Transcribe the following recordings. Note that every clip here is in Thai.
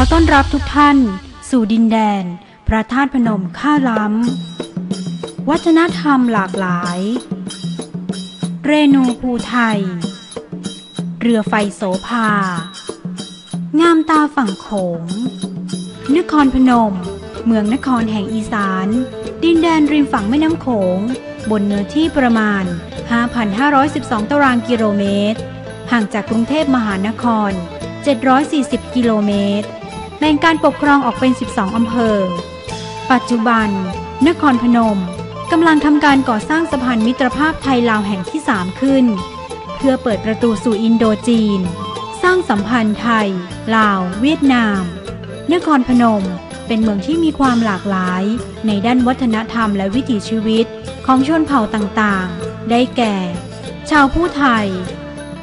อต้อนรับทุกท่าน สู่ดินแดน พระธาตุพนมข้าล้ำ วัฒนธรรมหลากหลาย เรนูภูไทย เรือไฟโสภา งามตาฝั่งโขง นครพนม เมืองนครแห่งอีสาน ดินแดนริมฝั่งแม่น้ำโขง บนเนื้อที่ประมาณ 5,512 ตารางกิโลเมตร ห่างจากกรุงเทพมหานคร 740 กิโลเมตร แบ่งการปกครองออกเป็น 12 อำเภอ ปัจจุบัน นครพนมกำลังทำการก่อสร้างสะพานมิตรภาพไทยลาวแห่งที่ 3 ขึ้น เพื่อเปิดประตูสู่อินโดจีน สร้างสัมพันธ์ไทย ลาว เวียดนาม นครพนมเป็นเมืองที่มีความหลากหลาย ในด้านวัฒนธรรมและวิถีชีวิตของชนเผ่าต่างๆ ได้แก่ ชาวผู้ไทย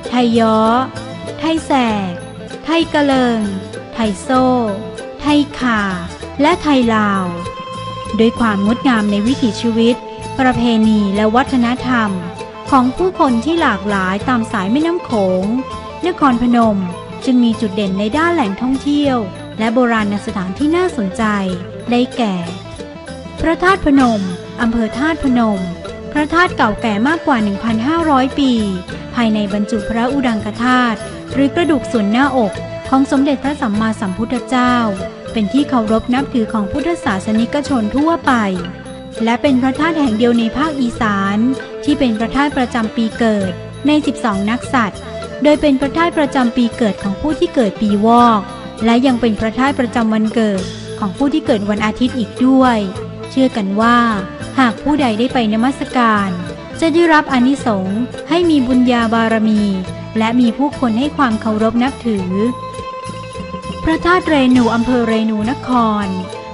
ไทยย้อ ไทยแสก ไทยกะเลิง ไทยโซ่ ไทยขาและไทยลาว โดยความงดงามในวิถีชีวิต ประเพณีและวัฒนธรรม ของผู้คนที่หลากหลายตามสายแม่น้ำโขง นครพนมจึงมีจุดเด่นในด้านแหล่งท่องเที่ยว และโบราณสถานที่น่าสนใจ ได้แก่ พระธาตุพนมอำเภอธาตุพนม พระธาตุเก่าแก่มากกว่า 1,500 ปี ภายในบรรจุพระอุดังคธาตุ หรือกระดูกส่วนหน้าอกของสมเด็จพระสัมมาสัมพุทธเจ้า เป็นที่เคารพนับถือของพุทธศาสนิกชนทั่วไป และเป็นพระธาตุแห่งเดียวในภาคอีสาน ที่เป็นพระธาตุประจำปีเกิดใน 12 นักษัตริย์โดยเป็นพระธาตุประจำปีเกิดของผู้ที่เกิดปีวอก และยังเป็นพระธาตุประจำวันเกิดของผู้ที่เกิดวันอาทิตย์อีกด้วย เชื่อกันว่า หากผู้ใดได้ไปนมัสการ จะได้รับอนิสงส์ให้มีบุญญาบารมี และมีผู้คนให้ความเคารพนับถือ พระธาตุเรนูอำเภอเรนูนคร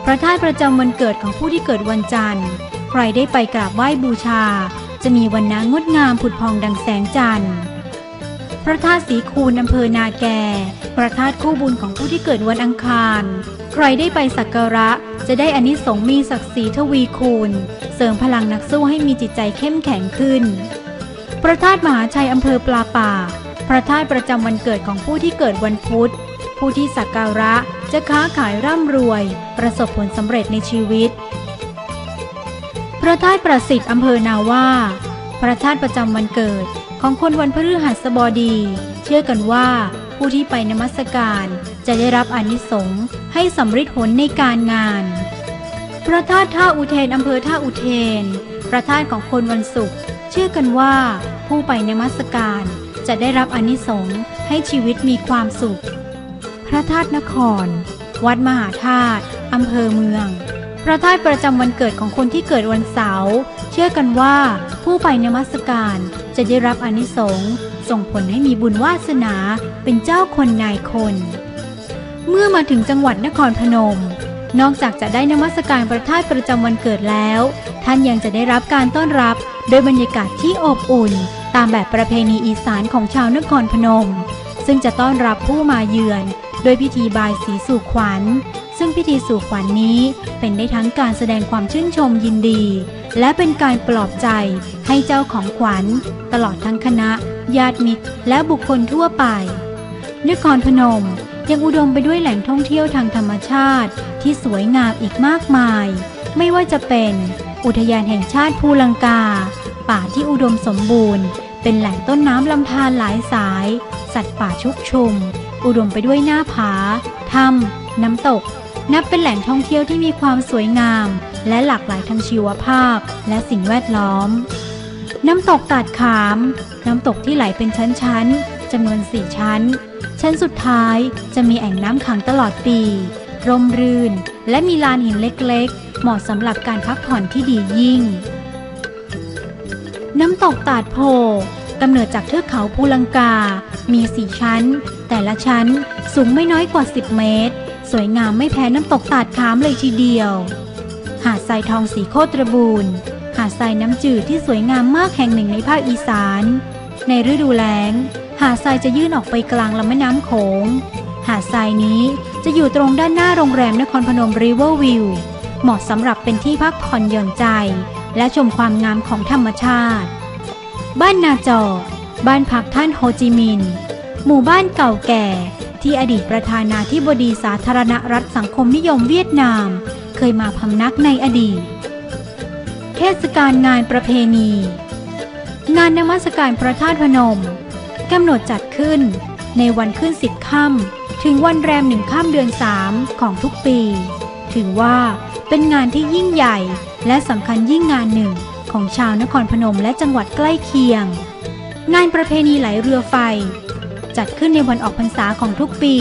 พระธาตุประจำวันเกิดของผู้ที่เกิดวันจันทร์ ใครได้ไปกราบไหว้บูชา จะมีวันนางดงามผุดพองดังแสงจันทร์พระธาตุสีคูนอำเภอนาแกพระธาตุคู่บุญของผู้ที่เกิดวันอังคาร ใครได้ไปสักการะจะได้อนิสงส์มีศักดิ์ศรีทวีคูณ เสริมพลังนักสู้ให้มีจิตใจเข้มแข็งขึ้น พระธาตุมหาชัยอำเภอปลาป่า พระธาตุประจำวันเกิดของผู้ที่เกิดวันพุธ ผู้ที่สักการะจะค้าขายร่ำรวย ประสบผลสำเร็จในชีวิต พระธาตุประสิทธิ์อำเภอนาว่า พระธาตุประจำวันเกิดของคนวันพฤหัสบดี เชื่อกันว่าผู้ที่ไปนมัสการจะได้รับอนิสงส์ให้สำเร็จผลในการงาน พระธาตุท่าอุเทนอำเภอท่าอุเทน พระธาตุของคนวันศุกร์เชื่อกันว่าผู้ไปนมัสการ จะได้รับอนิสงส์ให้ชีวิตมีความสุข พระธาตุนคร วัดมหาธาตุอำเภอเมือง พระธาตุประจำวันเกิดของคนที่เกิดวันเสาร์เชื่อกันว่าผู้ไปนมัสการจะได้รับอนิสงส์ส่งผลให้มีบุญวาสนาเป็นเจ้าคนนายคน เมื่อมาถึงจังหวัดนครพนม นอกจากจะได้นมัสการพระธาตุประจำวันเกิดแล้ว ท่านยังจะได้รับการต้อนรับโดยบรรยากาศที่อบอุ่น ตามแบบประเพณีอีสานของชาวนครพนม ซึ่งจะต้อนรับผู้มาเยือน โดยพิธีบายสีสู่ขวัญ ซึ่งพิธีสู่ขวัญนนี้เป็นได้ทั้งการแสดงความชื่นชมยินดี และเป็นการปลอบใจให้เจ้าของขวัญ ตลอดทั้งคณะ ญาติมิตร และบุคคลทั่วไป นครพนมยังอุดมไปด้วยแหล่งท่องเที่ยวทางธรรมชาติ ที่สวยงามอีกมากมาย ไม่ว่าจะเป็น อุทยานแห่งชาติภูลังกา ป่าที่อุดมสมบูรณ์ เป็นแหล่งต้นน้ำลำธารหลายสาย สัตว์ป่าชุกชุม อุดมไปด้วยหน้าผา ถ้ำน้ำตก นับเป็นแหล่งท่องเที่ยวที่มีความสวยงาม และหลากหลายทางชีวภาพ และสิ่งแวดล้อม น้ำตกตาดขาม น้ำตกที่ไหลเป็นชั้นๆจำนวนสี่ชั้น ชั้นสุดท้ายจะมีแอ่งน้ำขังตลอดปี ร่มรื่น และมีลานหินเล็กๆ เหมาะสำหรับการพักผ่อนที่ดียิ่ง น้ำตกตาดโพกำเนิดจากเทือกเขาภูลังกา มีสี่ชั้น แต่ละชั้นสูงไม่น้อยกว่า 10 เมตร สวยงามไม่แพ้น้ำตกตาดขามเลยทีเดียว หาดทรายทองสีโคตรบูรณ์ หาดทรายน้ำจืดที่สวยงามมากแห่งหนึ่งในภาคอีสาน ในฤดูแล้ง หาดทรายจะยื่นออกไปกลางลำแม่น้ำโขง หาดทรายนี้จะอยู่ตรงด้านหน้าโรงแรมนครพนมริเวอร์วิวเหมาะสำหรับเป็นที่พักผ่อนหย่อนใจ และชมความงามของธรรมชาติ บ้านนาจอ บ้านพักท่านโฮจิมินห์หมู่บ้านเก่าแก่ ที่อดีตประธานาธิบดีสาธารณรัฐสังคมนิยมเวียดนาม เคยมาพำนักในอดีต เทศกาลงานประเพณี งานนมัสการพระธาตุพนมกำหนดจัดขึ้นในวันขึ้นสิบค่ำถึงวันแรมหนึ่งค่ำเดือนสามของทุกปี ถือว่าเป็นงานที่ยิ่งใหญ่ และสำคัญยิ่งงานหนึ่งของชาวนครพนมและจังหวัดใกล้เคียง งานประเพณีไหลเรือไฟ จัดขึ้นในวันออกพรรษาของทุกปี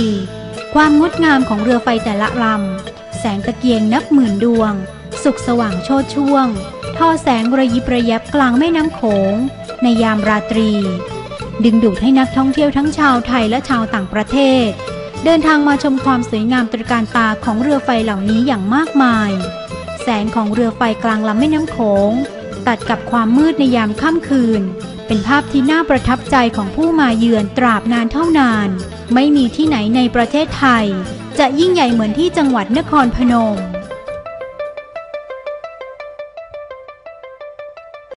ความงดงามของเรือไฟแต่ละลำแสงตะเกียงนับหมื่นดวง สุกสว่างโชดช่วงทอแสงระยิบระยับกลางแม่น้ำโขง ในยามราตรี ดึงดูดให้นักท่องเที่ยวทั้งชาวไทยและชาวต่างประเทศ เดินทางมาชมความสวยงามตระการตาของเรือไฟเหล่านี้อย่างมากมาย แสงของเรือไฟกลางลำแม่น้ำโขง ตัดกับความมืดในยามค่ำคืน เป็นภาพที่น่าประทับใจของผู้มาเยือนตราบนานเท่านาน ไม่มีที่ไหนในประเทศไทย จะยิ่งใหญ่เหมือนที่จังหวัดนครพนม